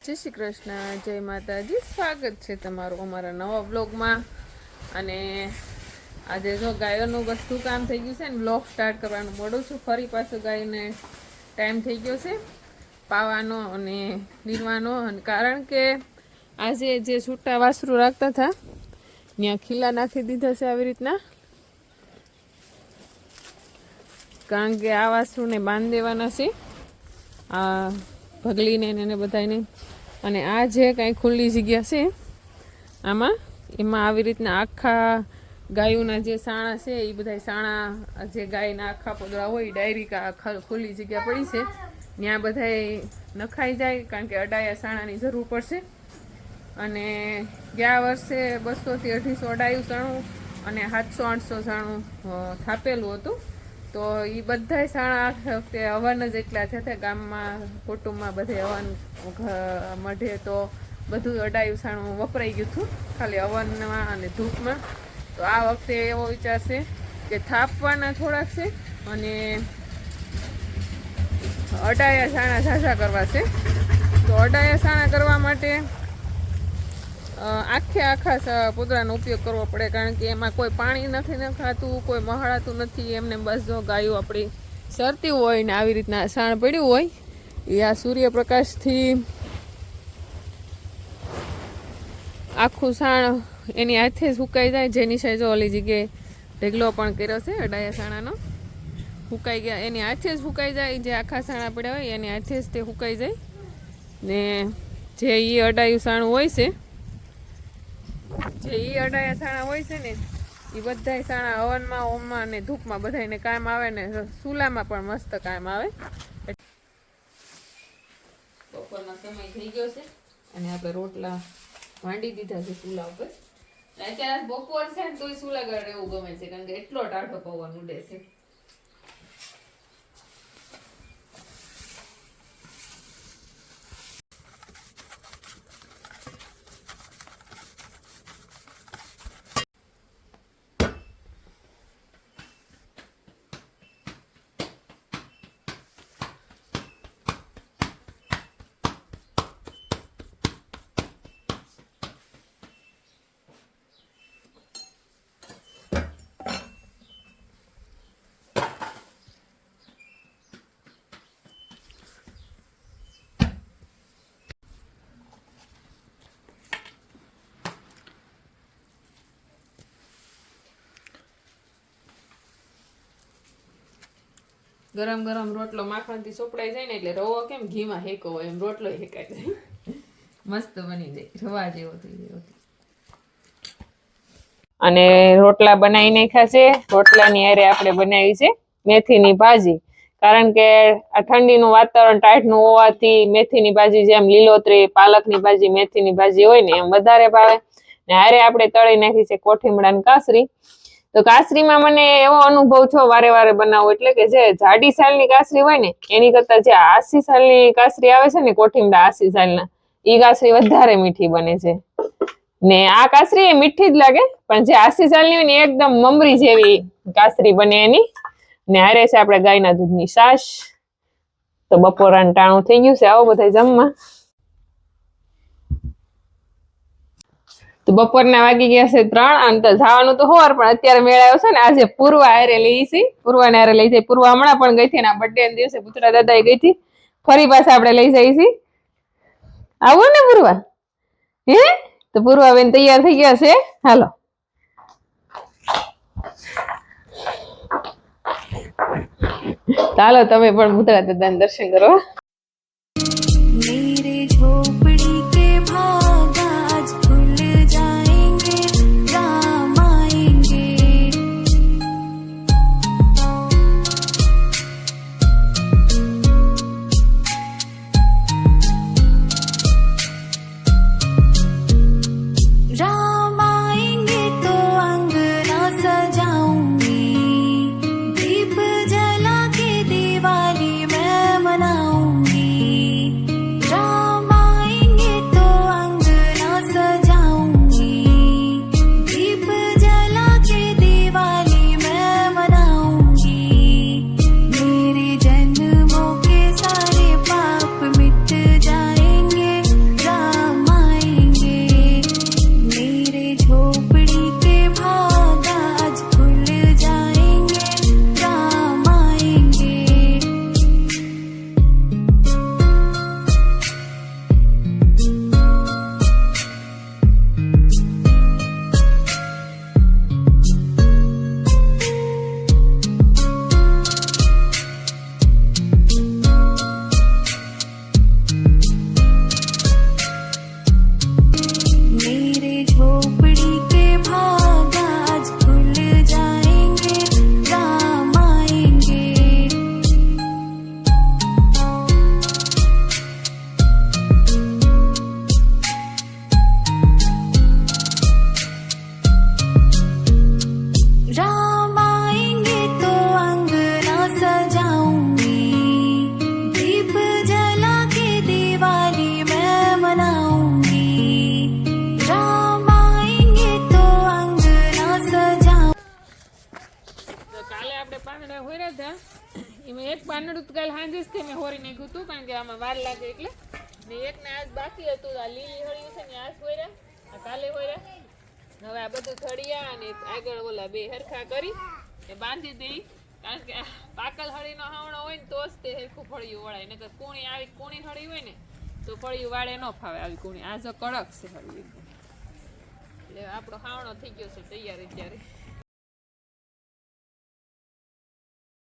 જય શ્રી કૃષ્ણ, જય માતાજી. સ્વાગત છે તમારું અમારા નવા બ્લોગમાં અને આજે જો ગાયોનું બધું કામ થઈ ગયું છે ને બ્લોગ સ્ટાર્ટ કરવાનું મોડું છું. ફરી પાછું ગાયને ટાઈમ થઈ ગયો છે પાવાનો અને નીરવાનો. અને કારણ કે આજે જે છૂટા વાસરું રાખતા હતા, ત્યાં ખીલા નાખી દીધા છે આવી રીતના. કારણ કે આ વાસરુને બાંધી દેવાના છે. આ ભગલીને એને બધાને અને આ જે કાંઈ ખુલ્લી જગ્યા છે, આમાં, એમાં આવી રીતના આખા ગાયોના જે સાણા છે, એ બધા સાણા જે ગાયના આખા પોદળા હોય ડાયરેક્ટ આખા ખુલ્લી જગ્યા પડી છે. ત્યાં બધાય નખાઈ જાય, કારણ કે અડાયા સાણાની જરૂર પડશે. અને ગયા વર્ષે બસોથી અઢીસો અડાયું સાણું અને સાતસો આઠસો સાણું થાપેલું હતું. તો એ બધાય સાણા આ વખતે હવન જ એટલા છે ગામમાં, કુટુંબમાં બધે હવન મઢે તો બધું અડાયું સાણું વપરાઈ ગયું હતું, ખાલી હવનમાં અને ધૂપમાં. તો આ વખતે એવો વિચાર છે કે થાપવાના થોડાક છે અને અડાયા સાણા ઝાઝા કરવા છે. તો અડાયા સાણા કરવા માટે આખે આખા પૂતળાનો ઉપયોગ કરવો પડે, કારણ કે એમાં કોઈ પાણી નથી નખાતું કોઈ મહાળાતું નથી, એમને બસ જો ગાયો આપણી સરતી હોય ને આવી રીતના સાણ પડ્યું હોય, એ આ સૂર્યપ્રકાશથી આખું સાણ એની હાથે સુકાઈ જાય, જેની સાઈઝ ઓલી જગ્યાએ ઢેગલો પણ કર્યો છે, અડાયા સાણાનો. સુકાઈ ગયા, એની હાથે જ સુકાઈ જાય, જે આખા સાણા પડ્યા હોય, એની હાથે જ તે સુકાઈ જાય. ને જે એ અડાયું સાણું હોય છે જે ઈ અડાયા સાણા હોય છે ને એ બધાય સાણા હવનમાં, ઓમમાં અને ધૂપમાં બધાને કામ આવે ને ચૂલામાં પણ મસ્ત કામ આવે. બપોરનો સમય થઈ ગયો છે અને આપણે રોટલા માંડી દીધા છે ચૂલા ઉપર. અત્યારે બપોર છે ને તોય ચૂલા ગળે એવું ગમે છે, કારણ કે એટલો ટાઢો પવન ઉડે છે. ગરમ ગરમ રોટલો માખણથી સોપડાઈ જાય ને એટલે રવો કેમ ઘીમાં હેકો હોય એમ રોટલો હેકાઈ જાય. મસ્ત બની જાય રવા જેવો થઈ ગયો અને રોટલા બનાવી નાખ્યા છે. રોટલાની હારે આપણે બનાવી છે મેથીની ભાજી. કારણ કે આ ઠંડીનું વાતાવરણ ટાઈટનું હોવાથી મેથીની ભાજી જેમ લીલોતરી પાલકની ભાજી મેથીની ભાજી હોય ને એમ વધારે ભાવે. ને હારે આપણે તળી નાખી છે કોઠીમડાની કાસરી. તો કાસરીમાં મને એવો અનુભવ થયો વારે વારે બનાવો એટલે કે જે જાડી સાલની કાસરી હોય ને, એની કરતા જે આસી સાલની કાસરી આવે છે ને, કોઠીમડા આસી સાલના, ઈ કાસરી વધારે મીઠી બને છે. ને આ કાસરી એ મીઠી જ લાગે, પણ જે આસી સાલની હોય ને એકદમ મમરી જેવી કાસરી બને એની. ને હારે છે આપણે ગાયના દૂધની સાસ તો બપોરાનું ટાણું થઈ ગયું છે, આવો બધા જમવા. તો બપોરના વાગી ગયા છે ત્રણ અને તો જવાનું તો હોર, પણ અત્યારે મેળ આવ્યો છે ને, આજે પૂર્વા હારે લઈ છે. પૂર્વાને હારે લઈ જાય. પૂર્વા હમણાં પણ ગઈ હતી ને બર્થડે દિવસે પુત્રા દાદા ગઈ હતી. ફરી પાછા આપણે લઈ જઈએ છીએ. આવો ને પૂર્વા. હે? તો પૂર્વા બેન તૈયાર થઈ ગયા છે. હાલો. ચાલો તમે પણ પુત્રા દાદાને દર્શન કરો એમાં એક પાંદડું કાલ સાંજે જ તે મેં હોરી નાખ્યું હતું, કારણ કે આમાં વાર લાગે એટલે. ને એકને આજ બાકી હતું, આ લીલી હળ્યું છે ને આજ હોર્યા આ કાલે હોર્યા હવે આ બધું થળિયા અને આગળ ઓલા બે હરખા કરી એ બાંધી દઈ, કારણ કે પાકલ હળીનો હાવણો હોય ને તો જ તે હરખું ફળિયું વળાય. નકર કુણી આવી, કુણી હળી હોય ને, તો ફળિયું વાળે ન ફાવે આવી કુણી. આ જો કડક છે હળવી એટલે આપણો હાવણો થઈ ગયો છે તૈયાર અત્યારે.